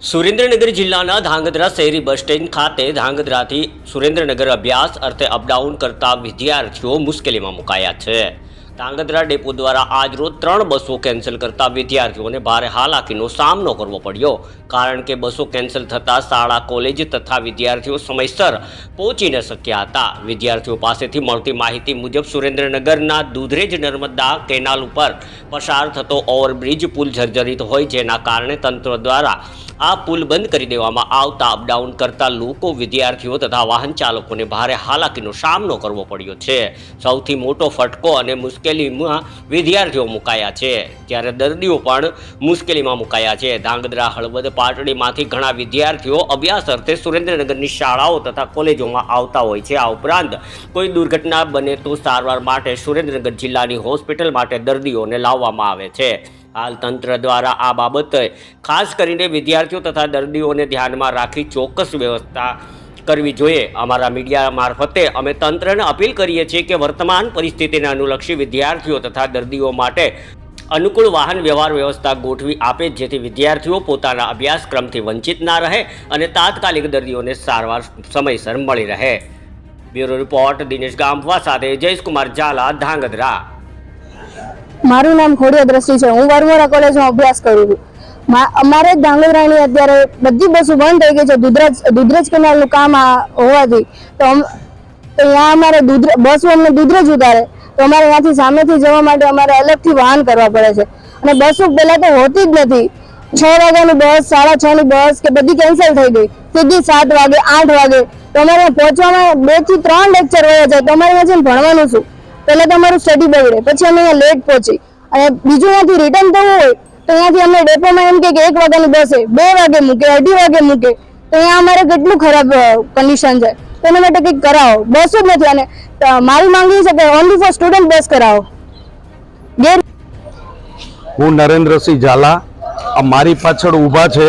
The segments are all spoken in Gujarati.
સુરેન્દ્રનગર જિલ્લાના ધાંગધ્રા શહેરી બસ સ્ટેન્ડ ખાતે ધાંગધ્રાથી સુરેન્દ્રનગર અભ્યાસ અર્થે અપડાઉન કરતા વિદ્યાર્થીઓ મુશ્કેલીમાં મુકાયા છે. ધાંગધ્રા ડેપો દ્વારા આજરોજ ત્રણ બસો કેન્સલ કરતા વિદ્યાર્થીઓને ભારે હાલાકીનો સામનો કરવો પડ્યો. કારણ કે બસો કેન્સલ થતાં શાળા, કોલેજ તથા વિદ્યાર્થીઓ સમયસર પહોંચી ન શક્યા હતા. વિદ્યાર્થીઓ પાસેથી મળતી માહિતી મુજબ સુરેન્દ્રનગરના દુધરેજ નર્મદા કેનાલ ઉપર પસાર થતો ઓવરબ્રિજ પુલ જર્જરિત હોય જેના કારણે તંત્ર દ્વારા આ પુલ બંધ કરી દેવામાં આવતા અપડાઉન કરતા લોકો, વિદ્યાર્થીઓ તથા વાહન ચાલકોને ભારે હાલાકીનો સામનો કરવો પડ્યો છે. સૌથી મોટો ફટકો અને મુશ્કેલીમાં વિદ્યાર્થીઓ મુકાયા છે. ત્યારે દર્દીઓ પણ મુશ્કેલીમાં મુકાયા છે. ધાંગધ્રા, હળવદ, પાટડીમાંથી ઘણા વિદ્યાર્થીઓ અભ્યાસ અર્થે સુરેન્દ્રનગરની શાળાઓ તથા કોલેજોમાં આવતા હોય છે. આ ઉપરાંત કોઈ દુર્ઘટના બને તો સારવાર માટે સુરેન્દ્રનગર જિલ્લાની હોસ્પિટલ માટે દર્દીઓને લાવવામાં આવે છે. હાલ તંત્ર દ્વારા આ બાબતે ખાસ કરીને વિદ્યાર્થીઓ તથા દર્દીઓને ધ્યાનમાં રાખી ચોક્કસ વ્યવસ્થા કરવી જોઈએ. અમારા મીડિયા મારફતે અમે તંત્રને અપીલ કરીએ છીએ કે વર્તમાન પરિસ્થિતિને અનુલક્ષી વિદ્યાર્થીઓ તથા દર્દીઓ માટે અનુકૂળ વાહન વ્યવહાર વ્યવસ્થા ગોઠવી આપે, જેથી વિદ્યાર્થીઓ પોતાના અભ્યાસક્રમથી વંચિત ના રહે અને તાત્કાલિક દર્દીઓને સારવાર સમયસર મળી રહે. બ્યુરો રિપોર્ટ, દિનેશ ગામવા સાથે જયેશકુમાર ઝાલા, ધાંગધ્રા. મારું નામ ખોડિયા દ્રષ્ટિ છે. હું વરમોરા કોલેજમાં અભ્યાસ કરું છું. અમારે ધાંગધ્રાની અત્યારે બધી બસો બંધ થઈ ગઈ છે. દુધરાજ દુધરેજ કેનાલનું કામ હોવાથી તો અહીંયા અમારે દુધરા બસો અમને દુધરાજ ઉતારે. તો અમારે ત્યાંથી સામેથી જવા માટે અમારે અલગથી વાહન કરવા પડે છે. અને બસો પહેલાં તો હોતી જ નથી. છ વાગ્યાની બસ, સાડા છ ની બસ કે બધી કેન્સલ થઈ ગઈ. સીધી સાત વાગે, આઠ વાગે. તો અમારે પહોંચવામાં બેથી ત્રણ લેક્ચર રહ્યા છે. તો અમારે અહીંયા ભણવાનું શું? પહેલાં તો અમારું સ્ટડી બગડે. પછી અમે અહીંયા લેટ પહોંચી. અને બીજું ત્યાંથી રિટર્ન થવું હોય તો ત્યાંથી અમને ડેપોમાં એમ કે એક વાગ્યાની એ બે વાગે મૂકે, અઢી વાગે મૂકે. તો અહીંયા અમારે કેટલું ખરાબ કન્ડિશન છે. તો એના માટે કંઈક કરાવો. બસો જ નથી. અને મારી માંગણી છે કે ઓનલી ફોર સ્ટુડન્ટ બસ કરાવો. ગેર હું નરેન્દ્રસિંહ ઝાલા. મારી પાછળ ઊભા છે.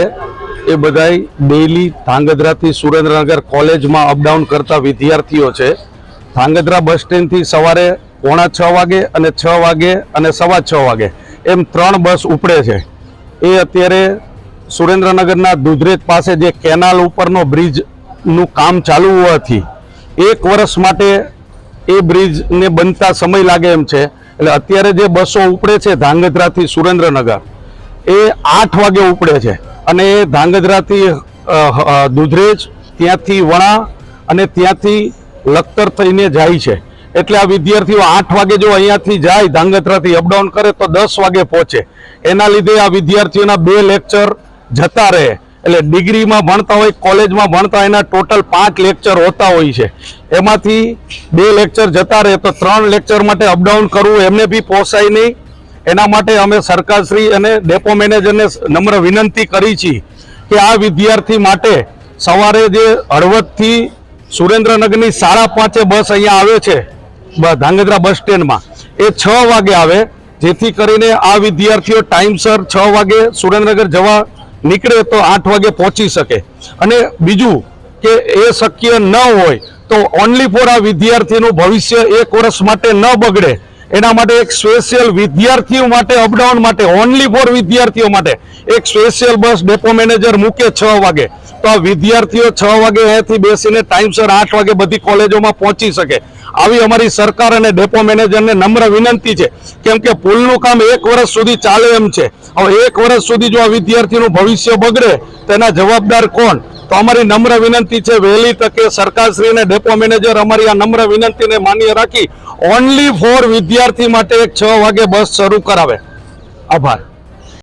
એ બધાય ડેલી ધાંગધ્રાથી સુરેન્દ્રનગર કોલેજમાં અપડાઉન કરતા વિદ્યાર્થીઓ છે. ધાંગધ્રા બસ સ્ટેન્ડથી સવારે પોણા છ વાગે અને છ વાગે અને સવા છ વાગે. એમ ત્રણ બસ ઉપડે છે. એ અત્યારે સુરેન્દ્રનગરના દુધરેજ પાસે જે કેનાલ ઉપરનો બ્રિજનું કામ ચાલુ હોવાથી એક વર્ષ માટે એ બ્રિજને બનતા સમય લાગે એમ છે. એટલે અત્યારે જે બસો ઉપડે છે ધાંગધ્રાથી સુરેન્દ્રનગર, એ આઠ વાગે ઉપડે છે. અને એ ધાંગધ્રાથી દુધરેજ ત્યાંથી વણા અને ત્યાંથી લખતર થઈને જાય છે. એટલે આ વિદ્યાર્થીઓ આઠ વાગે જો અહીંયાથી જાય ધાંગધ્રાથી અપડાઉન કરે તો દસ વાગે પહોંચે. એના લીધે આ વિદ્યાર્થીઓના બે લેક્ચર જતા રહે. એટલે ડિગ્રીમાં ભણતા હોય, કોલેજમાં ભણતા એના ટોટલ પાંચ લેક્ચર હોતા હોય છે. એમાંથી બે લેક્ચર જતા રહે તો ત્રણ લેક્ચર માટે અપડાઉન કરવું એમને બી પોસાય નહીં. એના માટે અમે સરકારશ્રી અને ડેપો મેનેજરને નમ્ર વિનંતી કરી છીએ કે આ વિદ્યાર્થી માટે સવારે જે હળવદથી સુરેન્દ્રનગરની સાડા પાંચે બસ અહીંયા આવે છે. ધાંગધ્રા બસ સ્ટેન્ડમાં. એ છ વાગે આવે, જેથી કરીને આ વિદ્યાર્થીઓ ટાઈમસર છ વાગે સુરેન્દ્રનગર જવા નીકળે તો આઠ વાગે પહોંચી શકે. અને બીજું કે એ શક્ય ન હોય તો ઓનલી ફોર આ વિદ્યાર્થીનું ભવિષ્ય એક વર્ષ માટે ન બગડે. એના માટે એક સ્પેશિયલ વિદ્યાર્થીઓ માટે, અપડાઉન માટે ઓનલી ફોર વિદ્યાર્થીઓ માટે એક સ્પેશિયલ બસ ડેપો મેનેજર મૂકે છ વાગે. તો આ વિદ્યાર્થીઓ છ વાગે અહીંયાથી બેસીને ટાઈમસર આઠ વાગે બધી કોલેજોમાં પહોંચી શકે. આવી અમારી સરકાર અને ડેપો મેનેજરને નમ્ર વિનંતી છે. કેમ કે પુલનું કામ એક વર્ષ સુધી ચાલે એમ છે. હવે એક વર્ષ સુધી જો આ વિદ્યાર્થીનું ભવિષ્ય બગડે, તો એના જવાબદાર કોણ? તો અમારી નમ્ર વિનંતી છે, વહેલી તકે સરકારશ્રી અને ડેપો મેનેજર અમારી આ નમ્ર વિનંતીને માન્ય રાખી ઓનલી ફોર વિદ્યાર્થી માટે એક છ વાગે બસ શરૂ કરાવે. આભાર.